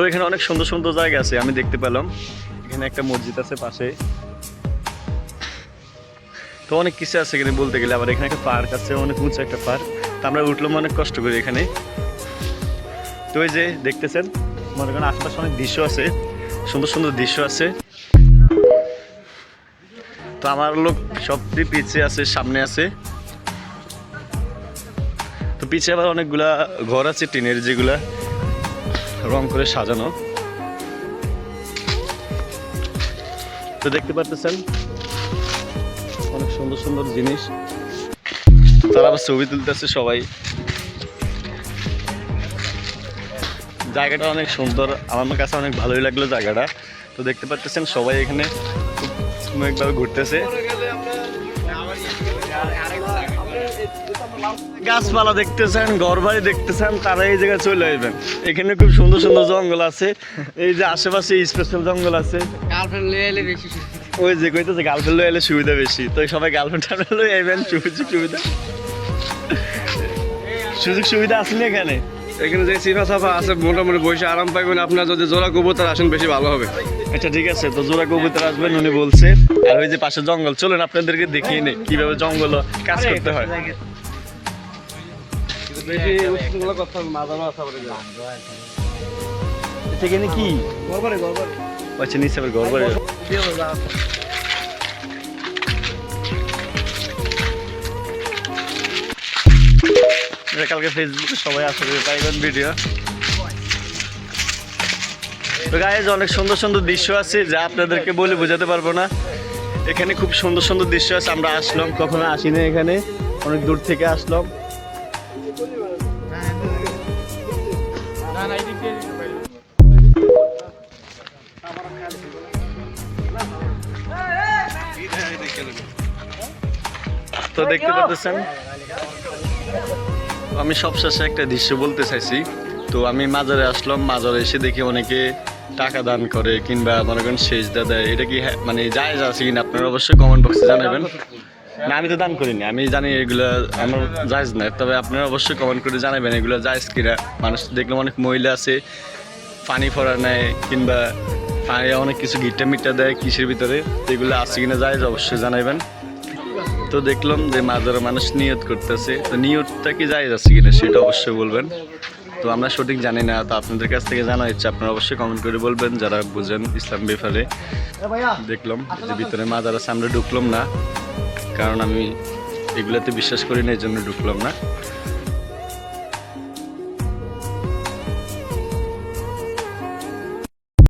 তো এখানে অনেক সুন্দর সুন্দর জায়গা আছে, আমি দেখতে পেলাম। এখানে একটা মসজিদ আছে পাশে। তো অনেক কিছু আছে এখানে বলতে গেলে, আবার এখানে একটা পার্ক আছে, অনেক উঁচু একটা পার্ক। তো আমরা উঠলাম অনেক কষ্ট করি এখানে। তো এই যে দেখতেছেন, মনে করেন আশপাশে অনেক দৃশ্য আছে, সুন্দর সুন্দর দৃশ্য আছে। তো আমার লোক সবটি পিছিয়ে আছে, সামনে আছে। তো পিছিয়ে আবার অনেকগুলা ঘর আছে, টিনের যেগুলা। রং করে সাজানো। তো দেখতে পারতেছেন, অনেক সুন্দর সুন্দর জিনিস। তারা আবার ছবি তুলতেছে সবাই। জায়গাটা অনেক সুন্দর, আমার কাছে অনেক ভালোই লাগল জায়গাটা। তো দেখতে পাচ্ছেন সবাই এখানে খুব ঘুরতেছে। গাছপালা দেখতেছেন ঘর বাড়ি দেখতেছেন তারা এই জায়গায় চলে আসবেন। এখানে খুব সুন্দর সুন্দর জঙ্গল আছে। এই যে আশেপাশে স্পেশাল জঙ্গল আছে। ওই যে কইতেছে গার্লফ্রেন্ড লয়ে এলে সুবিধা বেশি। তো সবাই গার্লফ্রেন্ড টার্মেন্ট লয়ে আইবেন সুযোগ সুবিধা। সুযোগ সুবিধা আছে না এখানে? এখানে যে সিফা সাফা আছে মোটামুটি বসে আরাম পাইবেন। আপনার যদি জোড়া কবুতর আসেন বেশি ভালো হবে। আচ্ছা ঠিক আছে। তো জোড়া কবুতর আসবেন উনি বলছে আর ওই যে পাশে জঙ্গল চলেন আপনাদেরকে দেখিয়ে নেই কীভাবে জঙ্গল কাজ করতে হয়। বেশি কথা মাদানো আছে সেখানে কি? গড়বারে গড়বারে আচ্ছা নিচে আবার কালকে ফেসবুকে সবাই আসলে পাইবেন ভিডিও তো গাইজ অনেক সুন্দর সুন্দর দৃশ্য আছে যা আপনাদেরকে বলে বোঝাতে পারব না। এখানে খুব সুন্দর সুন্দর দৃশ্য আছে আমরা আসলাম কখনো আসিনি এখানে। অনেক দূর থেকে আসলাম। তো দেখতে পাচ্ছেন, আমি সবশেষে একটা দৃশ্য বলতে চাইছি। তো আমি মাজারে আসলাম, মাজারে এসে দেখি অনেকে টাকা দান করে কিংবা মনে করেন সেজদা দেয় এটা কি মানে জায়েজ আছে কিনা আপনারা অবশ্যই কমেন্ট বক্সে জানাবেন। না আমি তো দান করিনি আমি জানি এগুলো আমার জায়েজ না তবে আপনারা অবশ্যই কমেন্ট করে জানাবেন এগুলো জায়েজ কিনা মানুষ দেখলাম অনেক মহিলা আছে পানি ফোড়া নেয় কিংবা পানি অনেক কিছু গিট্টা মিট্টা দেয় কিসের ভিতরে এগুলো আছে কিনা জায়েজ অবশ্যই জানাবেন তো দেখলাম যে মাজারে মানুষ নিয়ত করতেছে তো নিয়তটা কি যায় আছে কিনা সেটা অবশ্যই বলবেন। তো আমরা সঠিক জানি না তো আপনাদের কাছ থেকে জানা ইচ্ছা আপনারা অবশ্যই কমেন্ট করে বলবেন যারা বুঝেন ইসলাম ব্যাপারে। দেখলাম যে ভিতরে মাজার আছে আমরা ঢুকলাম না। কারণ আমি এগুলোতে বিশ্বাস করি না এই জন্য ঢুকলাম না।